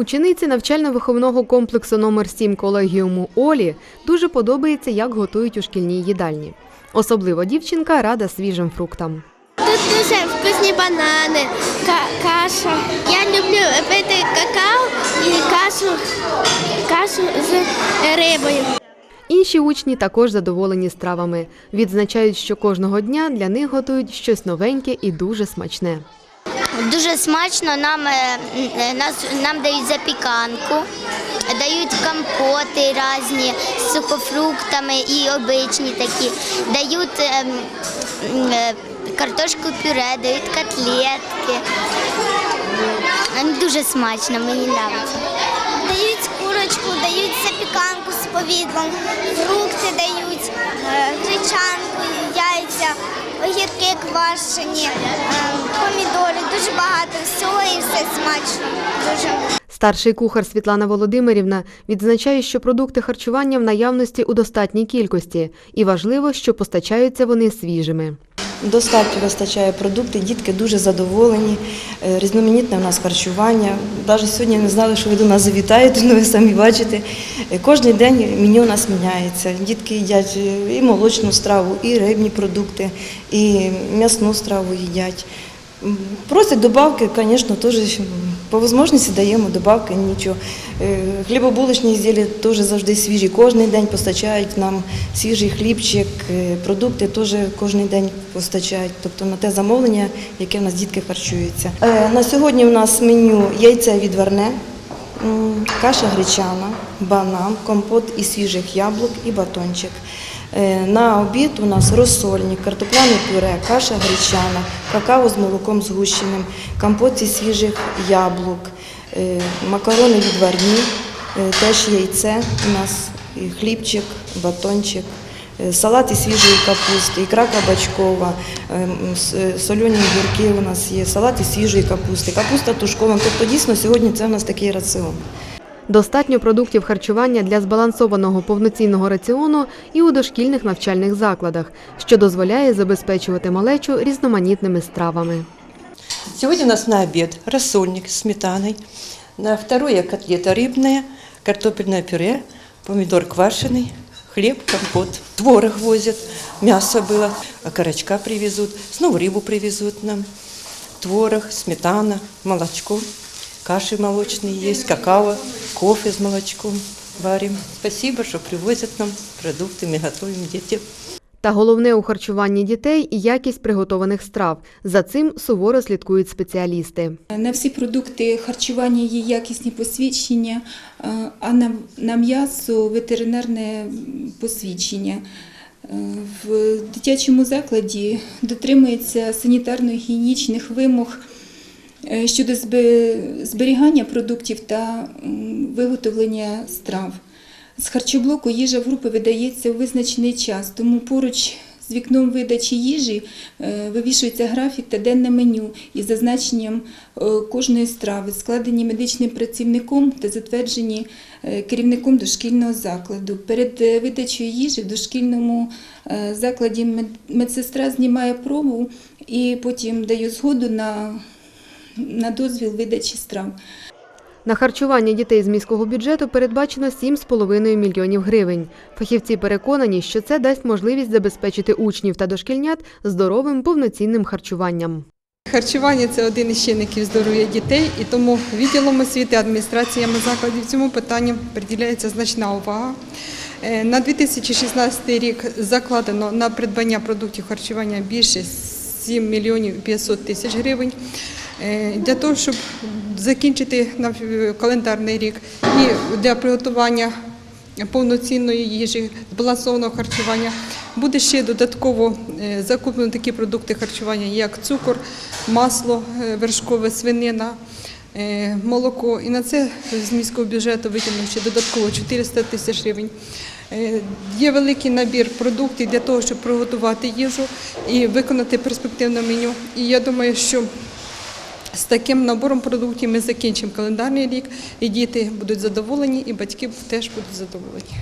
Учениці навчально-виховного комплексу номер 7 колегіуму Олі дуже подобається, як готують у шкільній їдальні. Особливо дівчинка рада свіжим фруктам. Тут дуже вкусні банани, каша. Я люблю пити какао і кашу, кашу з рибою. Інші учні також задоволені стравами. Відзначають, що кожного дня для них готують щось новеньке і дуже смачне. Дуже смачно нам, е, е, нас, нам дають запіканку, дають компоти різні з сухофруктами і обичні такі, дають е, е, картошку пюре, дають котлетки. Дуже смачно, мені подобається. Дають курочку, дають запіканку з повідлом, фрукти дають, е, гречанку, яйця, огірки квашені, е, помідори, дуже багато всього і все смачно. Дуже. Старший кухар Світлана Володимирівна відзначає, що продукти харчування в наявності у достатній кількості, і важливо, що постачаються вони свіжими. Достатньо вистачає продуктів, дітки дуже задоволені, е, різноманітне у нас харчування. Навіть сьогодні не знали, що ви до нас завітаєте, але ви самі бачите. Е, Кожен день меню у нас міняється. Дітки їдять е, і молочну страву, і рибні продукти, і м'ясну страву їдять. Просять добавки, звісно, теж по можливості даємо добавки, нічого. Хлібобуличні Хлібобулочні ізділля теж завжди свіжі. Кожен день постачають нам свіжий хлібчик, е, продукти теж кожен день постачають. Тобто на те замовлення, яке в нас дітки харчуються. Е, На сьогодні у нас меню яйце відварне, каша гречана, банан, компот із свіжих яблук і батончик. Е, На обід у нас розсольник, картопляне пюре, каша гречана, какао з молоком згущеним, компот із свіжих яблук, е, макарони відварні, е, теж яйце у нас, хлібчик, батончик. Е, Салат із свіжої капусти, ікра кабачкова, е, е, солені огірки у нас є, салат із свіжої капусти, капуста тушкована. Тобто дійсно сьогодні це у нас такий раціон. Достатньо продуктів харчування для збалансованого повноцінного раціону і у дошкільних навчальних закладах, що дозволяє забезпечувати малечу різноманітними стравами. Сегодня у нас на обед рассольник с сметаной, на второе котлета рыбная, картофельное пюре, помидор квашеный, хлеб, компот. Творог возят, мясо было, окорочка привезут, снова рыбу привезут нам. Творог, сметана, молочко, каши молочные есть, какао, кофе с молочком варим. Спасибо, что привозят нам продукты, мы готовим детям. Та головне у харчуванні дітей якість приготованих страв. За цим суворо слідкують спеціалісти. На всі продукти харчування є якісні посвідчення, а на, м'ясо ветеринарне посвідчення. В дитячому закладі дотримується санітарно-гігієнічних вимог е, щодо зберігання продуктів та виготовлення страв. З харчоблоку їжа в групи видається у визначений час, тому поруч з вікном видачі їжі е, вивішується графік та денне меню із зазначенням е, кожної страви, складені медичним працівником та затверджені е, керівником дошкільного закладу. Перед видачею їжі в дошкільному закладі медсестра знімає пробу і потім дає згоду на, на дозвіл видачі страв. На харчування дітей з міського бюджету передбачено 7,5 мільйонів гривень. Фахівці переконані, що це дасть можливість забезпечити учнів та дошкільнят здоровим повноцінним харчуванням. Харчування це один із чинників здоров'я дітей, і тому відділом освіти, адміністраціями закладів цьому питанню приділяється значна увага. Е, На 2016 рік закладено на придбання продуктів харчування більше 7 мільйонів 500 тисяч гривень. Е, Для того, щоб закінчити календарний рік і для приготування повноцінної їжі, збалансованого харчування. Буде ще додатково е, закуплено такі продукти харчування, як цукор, масло е, вершкове, свинина, молоко. І на це з міського бюджету виділено ще додатково 400 тисяч гривень. Є великий набір продуктів для того, щоб приготувати їжу і виконати перспективне меню. І я думаю, що з таким набором продуктів ми закінчимо календарний рік, і діти будуть задоволені, і батьки теж будуть задоволені.